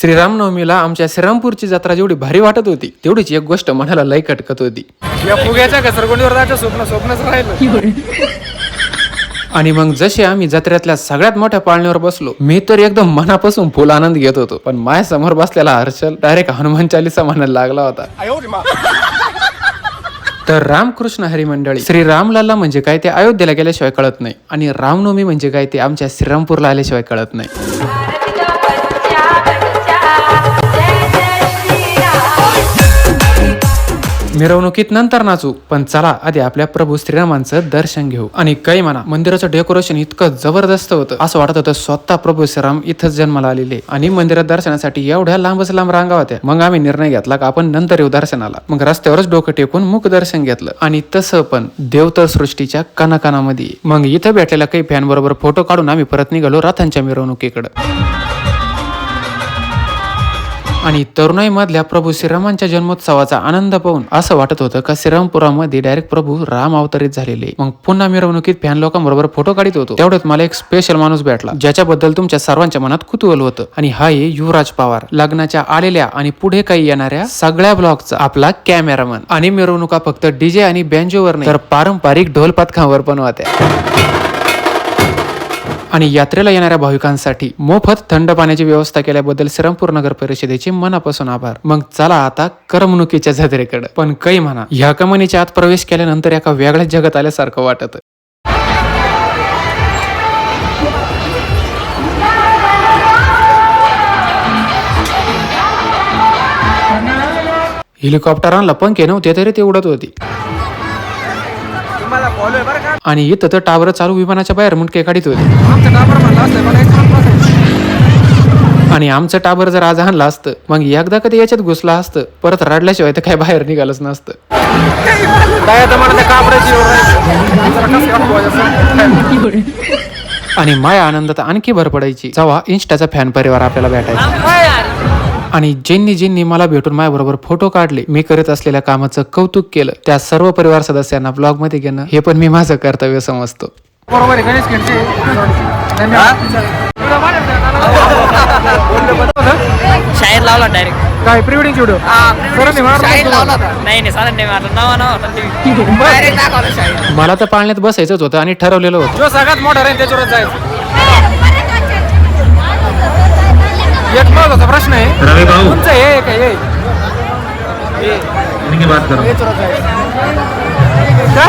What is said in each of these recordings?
श्रीरामनवमीला आमच्या श्रीरामपूरची जत्रा जेवढी भारी वाटत होती तेवढीच एक गोष्ट मनाला लय खटकत होती. या फुग्याच्या घसरगुंडीवर जायचं स्वप्न स्वप्नच राहिलं. आणि मग जसे आम्ही जत्रेतल्या सगळ्यात मोठ्या पाळण्यावर बसलो मी तर एकदम मनापासून फुल आनंद घेत होतो पण माझ्यासमोर बसलेला हर्षल डायरेक्ट हनुमान चालीसा म्हणायला लागला होता. तर रामकृष्ण हरी मंडळी श्री रामलाला म्हणजे काय ते अयोध्येला गेल्याशिवाय कळत नाही आणि रामनवमी म्हणजे काय ते आमच्या श्रीरामपूरला आल्याशिवाय कळत नाही. मिरवणुकीत नंतर नाचू पण चला आधी आपल्या प्रभू श्रीरामांचं दर्शन घेऊ. आणि काही म्हणा मंदिराचं डेकोरेशन इतकं जबरदस्त होतं. असं वाटत होतं स्वतः प्रभू श्रीराम इथंच जन्माला आलेले. आणि मंदिरात दर्शनासाठी एवढ्या लांबच लांब रांगा होत्या मग आम्ही निर्णय घेतला का आपण नंतर येऊ दर्शनाला. मग रस्त्यावरच डोकं टेकून मुख दर्शन घेतलं. आणि तसं पण देवतर सृष्टीच्या कनाकनामध्ये मग इथं भेटलेल्या काही फॅन बरोबर फोटो काढून आम्ही परत निघालो रथांच्या मिरवणुकीकडे. आणि तरुणाईमधल्या प्रभू श्रीरामांच्या जन्मोत्सवाचा आनंद पाहून असं वाटत होतं का श्रीरामपुरामध्ये डायरेक्ट प्रभू राम अवतरित झालेले. मग पुन्हा मिरवणुकीत फॅन लोकांबरोबर फोटो काढित होतो. तेवढ्यात मला एक स्पेशल माणूस भेटला ज्याच्याबद्दल तुमच्या सर्वांच्या मनात कुतूहल होतं. आणि हा आहे युवराज पवार. लग्नाच्या आलेल्या आणि पुढे काही येणाऱ्या सगळ्या ब्लॉगचा आपला कॅमेरामन आणि मिरवणुका फक्त डीजे आणि बँजोवर नाही तर पारंपरिक ढोल पथकांवर पण होत्या आणि यात्रेला येणाऱ्या भाविकांसाठी मोफत थंड पाण्याची व्यवस्था केल्याबद्दल श्रीरामपूर नगर परिषदेचे मनापासून आभार. मग चला आता करमणुकीच्या जत्रेकडे. पण काही म्हणा ह्या कमानीच्या आत प्रवेश केल्यानंतर एका वेगळ्याच जगात आल्यासारखं वाटत. हेलिकॉप्टरांना पंखे नव्हते तरी ते उडत होती. तुम्हाला फॉलो आहे बरं का? आणि इथं तर टावर चालू विमानाच्या बाहेर मुंडके काढीत होते. आमचं म्हणलं एक. आणि आमचं टाबर जर आज आणलं असतं मग एकदा कधी याच्यात घुसला असतं परत रडल्याशिवाय तर काय बाहेर निघालच नसतं. आणि माया आनंदात आणखी भर पडायची. जेव्हा इन्स्टाचा फॅन परिवार आपल्याला भेटायचा. आणि ज्यांनी ज्यांनी मला भेटून माझ्याबरोबर फोटो काढले मी करत असलेल्या कामाचं कौतुक केलं त्या सर्व परिवार सदस्यांना ब्लॉगमध्ये घेणं हे पण मी माझं कर्तव्य समजतो. बरोबर गणेश शाहीर लावला डायरेक्ट काय प्री वेडिंग शाहीर मला तर पाळण्यात बसायचंच होतं आणि ठरवलेलं होतं. जो सगळ्यात मोठा राहील त्याच्यावरच जायचं. महत्त्वाचा प्रश्न आहे. रवि भाऊ. तुमचं हे हे? बात करो.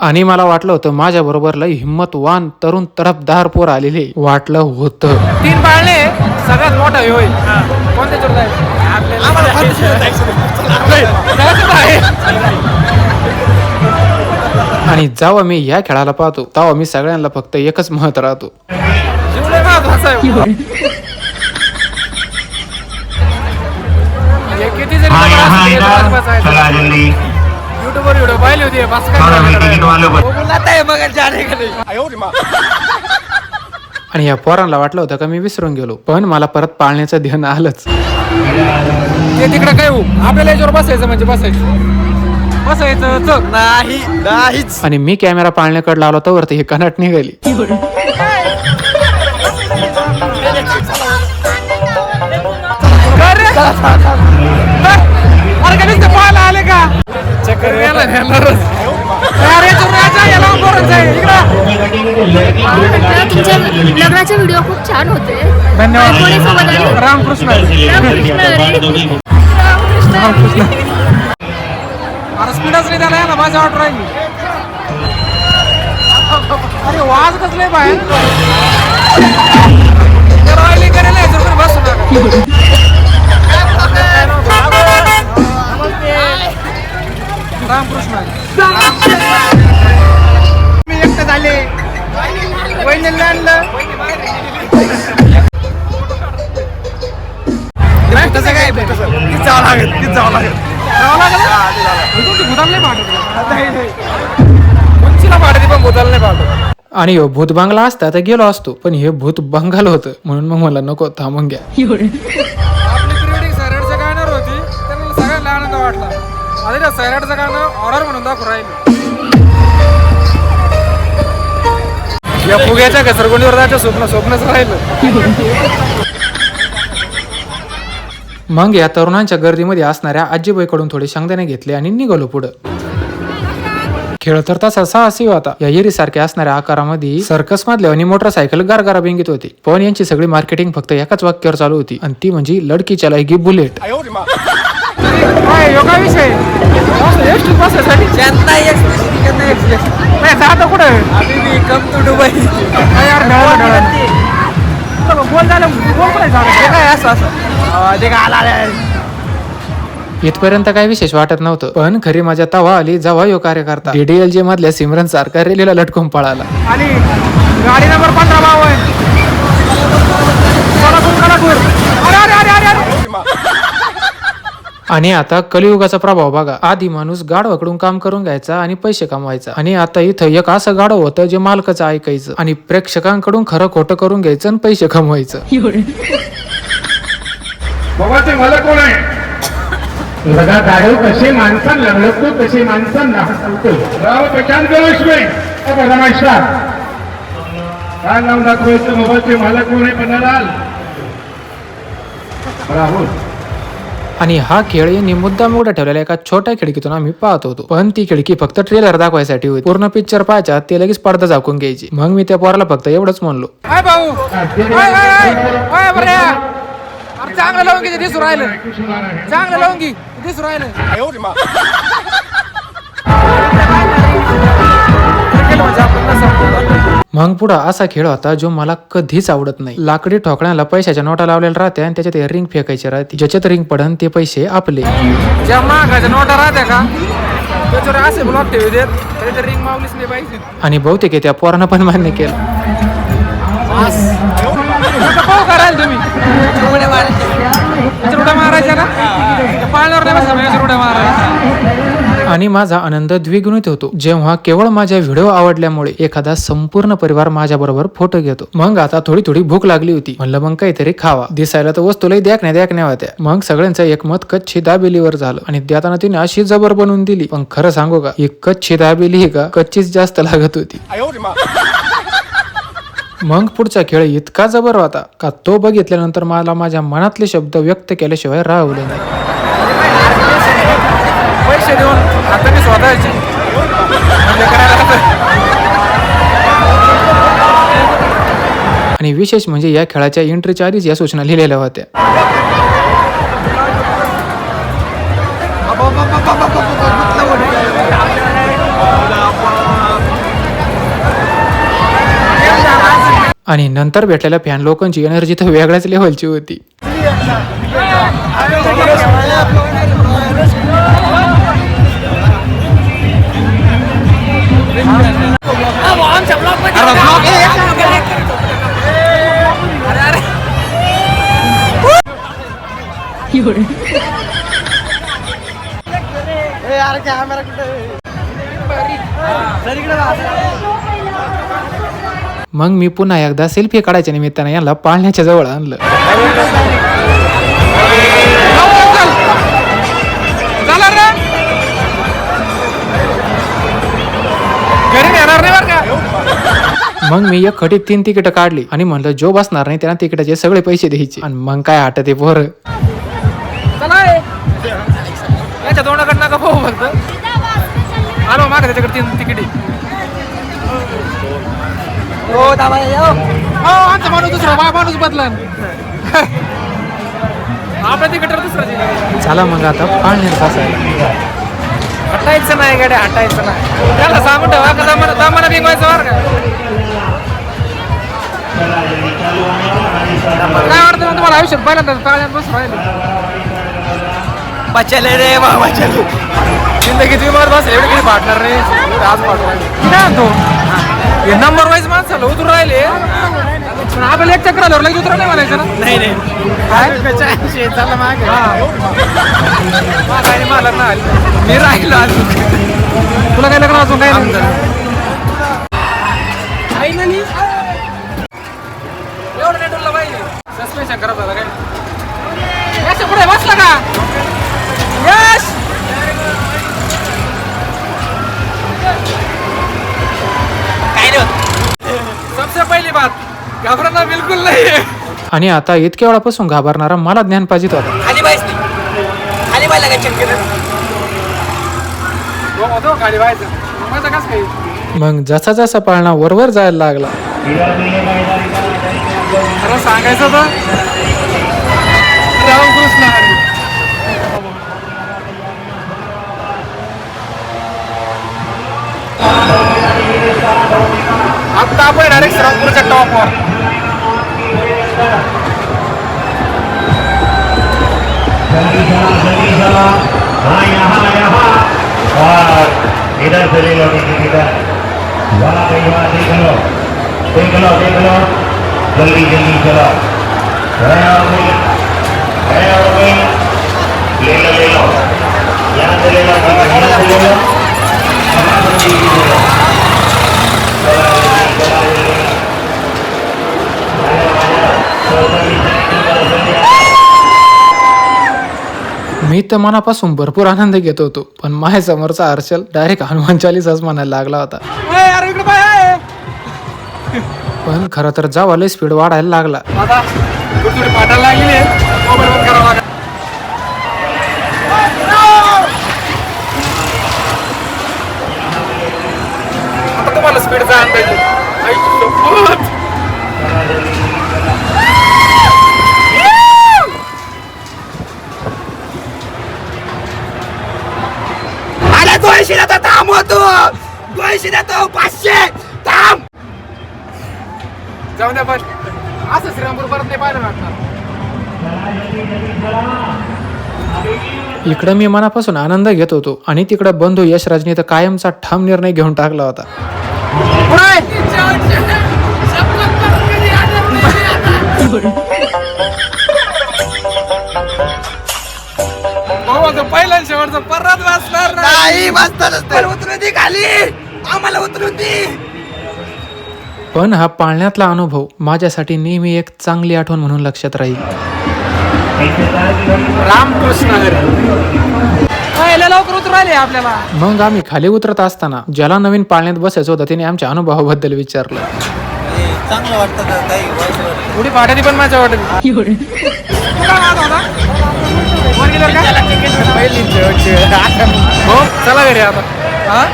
आणि मला वाटलं होतं माझ्या बरोबर लई हिंमतवान तरुण तरफदार पोर आलेले वाटलं होतं. तीन पाळणे सगळ्यात मोठा हे होईल. आणि जेव्हा मी या खेळाला पाहतो तेव्हा मी सगळ्यांना फक्त एकच महत्त्व राहतो. किती जरी. चला जल्दी. युट्यूबवर व्हिडिओ पाहिले होते बस काय आणि या पोरांना वाटलं होतं का मी विसरून गेलो पण मला परत पाळण्याचं ध्यान आलंच. ते तिकडे काय होऊ आपल्याला याच्यावर बसायचं म्हणजे बसायचं. बसायचं चल. नाही नाहीच. आणि मी कॅमेरा पाळण्याकडे लावला तर हे कनाट निघाली. नुसतं पाहायला आले का? चक्कर. अरे याला बरंच आहे. इकडं. तुमचे लग्नाचे व्हिडिओ खूप छान होते. धन्यवाद? रामकृष्ण. रामकृष्ण. अरे. स्पीडच नाही त्याला ना माझ्या वाट राहिली. अरे वाज कसले बाहेर. ते राहिली करेल बसू नका. रामकृष्ण. मी एकटं झाले. वहिनीला आणलं तसं काय तीच जावं लागेल तीच जावं लागेल. जावं लागेल. तुमची भूताला नाही पाठवत उंचीला पाठवते पण भूताला नाही पाठवत आणि ह्यो भूत बंगला असता तर गेलो असतो पण हे भूत बंगाल होतं म्हणून मग मला नको थांबून घ्या. आता त्या കാരണം ഓർഡർ म्हणून दाखवू या फुग्याच्या घसरगुंडीवर जायचं स्वप्न स्वप्नच राहिलं मग या तरुणांच्या गर्दीमध्ये असणाऱ्या आजीबाईकडून थोडे शेंगदाणे घेतले आणि निघालो पुढं खेळ तर तसा साहसी होता या येरी सारख्या असणाऱ्या आकारामध्ये सर्कस मधल्या आणि मोटरसायकल गारगारा बिंगीत होती पण यांची सगळी मार्केटिंग फक्त एकाच वाक्यावर चालू होती आणि ती म्हणजे लडकी चलायगी बुलेट काय योगा विषय एस टी बसण्यासाठी चेन्नई एक्सप्रेस चेन्नई एक्सप्रेस नाही जातं कुठं अभी कम टू दुबई काय यार बोल झालं बोल कुठे झालं ते काय असं असं ते काय आला. इथपर्यंत काही विशेष वाटत नव्हतं पण खरी माझ्या तवा आली जेव्हा यो कार्यकर्ता डीडीएलजे मधल्या सिमरन सारखा रेलीला लटकून पळाला आणि गाडी नंबर पंधरा भाव आहे कोल्हापूर कोल्हापूर अरे अरे अरे अरे अरे आणि आता कलियुगाचा प्रभाव बघा. आधी माणूस गाढवाकडून काम करून घ्यायचा आणि पैसे कमवायचा. आणि आता इथं एक असं गाढव होतं जे मालकाचं ऐकायचं. आणि प्रेक्षकांकडून खरं खोटं करून घ्यायचं आणि पैसे कमवायचं. बाबाचे मला कोण आहे? बघा कसे माणसांना लढतो कसे माणसांना हसवतो राव पहचान करो इसमें अब रमेशा काय नाव दाखवायचं? मोबाईलचे मला कोण आहे राहुल. आणि हा खेळ यांनी मुद्दाम उघडा ठेवलेल्या एका छोट्या खिडकीतून आम्ही पाहत होतो. पण ती खिडकी फक्त ट्रेलर दाखवायसाठी होती. पूर्ण पिक्चर पाहायच्या ते लगेच पडदा झाकून घ्यायची. मग मी त्या पोराला फक्त एवढंच म्हणलो. चांगलं दिसू राहिलं. चांगलं दिसू राहिलं. नसं. मग पुढं असा खेळ होता जो मला कधीच आवडत नाही. लाकडी ठोकण्याला पैशाच्या नोटा लावलेल्या राहत्या आणि त्याच्यात रिंग फेकायची राहते. ज्याच्यात रिंग पडन ते पैसे आपले. ज्या महागाच्या नोटा राहत्या का? त्याच्यावर असे ब्लॉक ठेवू देत तरी ते रिंग मावलीच नाही पाहिजे. आणि बहुतेक हे त्या पोरानं पण मान्य केलं. पाहू तुम्ही? मारायचे मारायच्या. पाळण्यावर नाही उड्या मारायच्या आणि माझा आनंद द्विगुणित होतो. जेव्हा केवळ माझ्या व्हिडिओ आवडल्यामुळे एखादा संपूर्ण परिवार माझ्या बरोबर फोटो घेतो. मग आता थोडी थोडी भूक लागली होती. म्हणलं मग काहीतरी खावा. दिसायला तर वस्तूलाही द्याकण्या द्याकण्या होत्या. मग सगळ्यांचं एकमत कच्ची दाबेलीवर झालं. आणि देताना तिने अशी जबर बनवून दिली. पण खरं सांगू का? ही कच्ची दाबेली ही का? कच्चीच जास्त लागत होती. मग पुढचा खेळ इतका जबर होता का तो बघितल्यानंतर मला माझ्या मनातले शब्द व्यक्त केल्याशिवाय राहवले नाही. देऊन स्वतःची म्हणजे करायला लागतं. आणि विशेष म्हणजे या खेळाच्या एंट्रीच्या आधीच या सूचना लिहिलेल्या होत्या आणि नंतर भेटलेल्या फॅन लोकांची एनर्जी तर वेगळ्याच लेवलची होती मग मी पुन्हा एकदा सेल्फी काढायच्या निमित्तानं याला पाळण्याच्या जवळ आणलं. मग मी एक खटीत तीन तिकीट काढली आणि म्हणलं जो बसणार नाही त्यांना तिकिटाचे सगळे पैसे द्यायचे. आणि मग काय आटत पोर? ए. याच्या तोंडाकडे नका पाहू फक्त. आलो माग त्याच्याकडे तीन तिकिटी हो हो. आमचा माणूस दुसरा बा माणूस बदलन. आपल्या तिकीटवर दुसरा चला मग आता बसायला. हटायचं नाही गाड्या हटायचं नाही. त्याला सांगून ठेवा का दमाना दमाना बिंगवायचं बरं का. काय वाटतं मग तुम्हाला आयुष्यात पहिल्यांदा पाळण्यात बस राहिले? बचले रे बा बचले जिंदगीत विमानात बस एवढे काही नाही एवढे आज म्हणतो? हे. नंबर वाईज माणसाला उतरून राहिले. पण आपल्याला एक चक्र आल्यावर लगेच उतरा नाही म्हणायचं ना? नाही नाही. काय? मागे. मला ना मी राहिलो अजून तुला काय लग्न अजून काय नाही. पाहिजे सस्पेन्शन खराब झालं काय? यश पुढे बसला का? यश! काय रे? सबसे पहली बात घबराना बिल्कुल नहीं है आणि आता इतक्या वेळापासून घाबरणारा मला ज्ञान पाहिजे होता. खाली खाली काही मग जसा जसा पाळणा वरवर जायला लागला. सांगायचं तर रामकृष्ण हरी आता आपण डायरेक्ट श्रीरामपूरच्या टॉपवर इधर से ले लो टिकट इधर वाह देख लो देख लो देख लो जल्दी जल्दी चला मी तर मनापासून भरपूर आनंद घेत होतो पण माझ्या समोरचा हर्षल डायरेक्ट हनुमान चालीसाच म्हणायला लागला होता. पण खरं तर जावाले स्पीड वाढायला लागला. अरे दोनशे देतो हो तू. दोनशे देतो पाचशे. जाऊन द्या पण असं श्रीरामपूर परत नाही पाहिलं वाटणार इकडं मी मनापासून आनंद घेत होतो आणि तिकडं बंधू यशराजने तर कायमचा ठाम निर्णय घेऊन टाकला होता. पहिला शेवटचा परत वाचणार नाही. दी खाली. आम्हाला उतरून दी. पण हा पाळण्यातला अनुभव माझ्यासाठी नेहमी एक चांगली आठवण म्हणून लक्षात राहील. रामकृष्ण आपल्याला. मग आम्ही खाली उतरत असताना ज्याला नवीन पाळण्यात बसायचं होतं त्याने आमच्या अनुभवाबद्दल विचारलं. पण माझ्या वाटत. शेवटची. हो चला घरी आता. हा?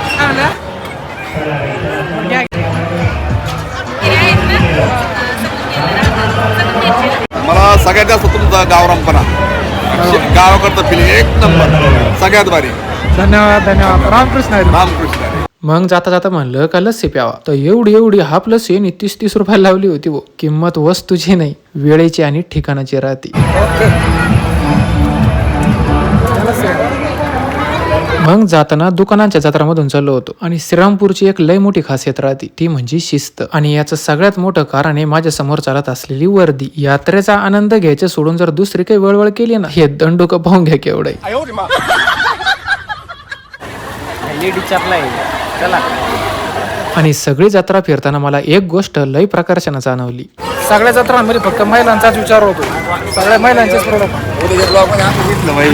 सगळ्यात जास्त तुमचा गावरामपणा गावाकडचं फिलिंग एक नंबर. सगळ्यात भारी. धन्यवाद धन्यवाद. रामकृष्ण हरी. रामकृष्ण हरी. मग जाता जाता म्हणलं का लस्सी प्यावा. तर एवढी एवढी हाफ लस्सी यांनी तीस तीस रुपयाला लावली होती वो. किंमत वस्तूची नाही वेळेची आणि ठिकाणाची राहते. मग जाताना दुकानांच्या जत्रामधून चाललो होतो आणि श्रीरामपूरची एक लय मोठी खासियत राहते ती म्हणजे शिस्त. आणि याचं सगळ्यात मोठं कारण आहे माझ्यासमोर चालत असलेली वर्दी. यात्रेचा आनंद घ्यायचं सोडून जर दुसरी काही वळवळ केली ना हे दंडुक पाहून घ्या केवढं आणि सगळी जत्रा फिरताना मला एक गोष्ट लय प्रकर्षानं जाणवली. सगळ्या जत्रांमध्ये फक्त महिलांचाच विचार होतो सगळ्या महिलांचेच प्रॉडक्ट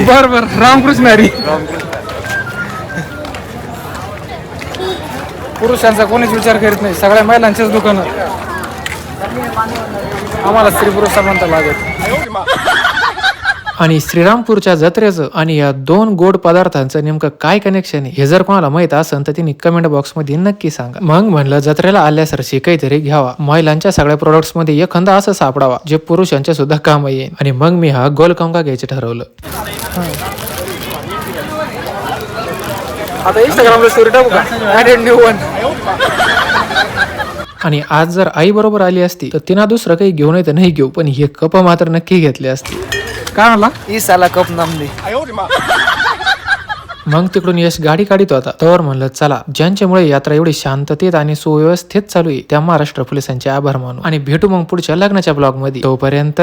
बर बर. रामकृष्ण हरी. पुरुषांचा कोणीच विचार करीत नाही. सगळ्या महिलांचेच दुकान. आम्हाला स्त्री पुरुष समानता लागत आणि श्रीरामपूरच्या जत्रेचं आणि या दोन गोड पदार्थांचं नेमकं काय कनेक्शन आहे हे जर कोणाला माहीत असेल तर त्यांनी कमेंट बॉक्समध्ये नक्की सांगा. मग म्हणलं जत्रेला आल्यासारखी काहीतरी घ्यावा. महिलांच्या सगळ्या प्रोडक्ट्समध्ये एखादा असं सापडावा जे पुरुषांच्या सुद्धा काम येईल आणि मग मी हा गोलकंका घ्यायचं ठरवलं. आता इंस्टाग्रामला स्टोरी टाकू का? ऍडेड न्यू वन आणि आज जर आई बरोबर आली असती तर तिनं दुसरं काही घेऊन तर नाही घेऊ पण हे कप मात्र नक्की घेतले असते. काय म्हणला? ईसाला कप नामदे मग तिकडून यश गाडी काढित होता. तर म्हणलं चला ज्यांच्यामुळे यात्रा एवढी शांततेत आणि सुव्यवस्थित चालू आहे त्या महाराष्ट्र पोलिसांचे आभार मानू. आणि भेटू मग पुढच्या लग्नाच्या ब्लॉगमध्ये तोपर्यंत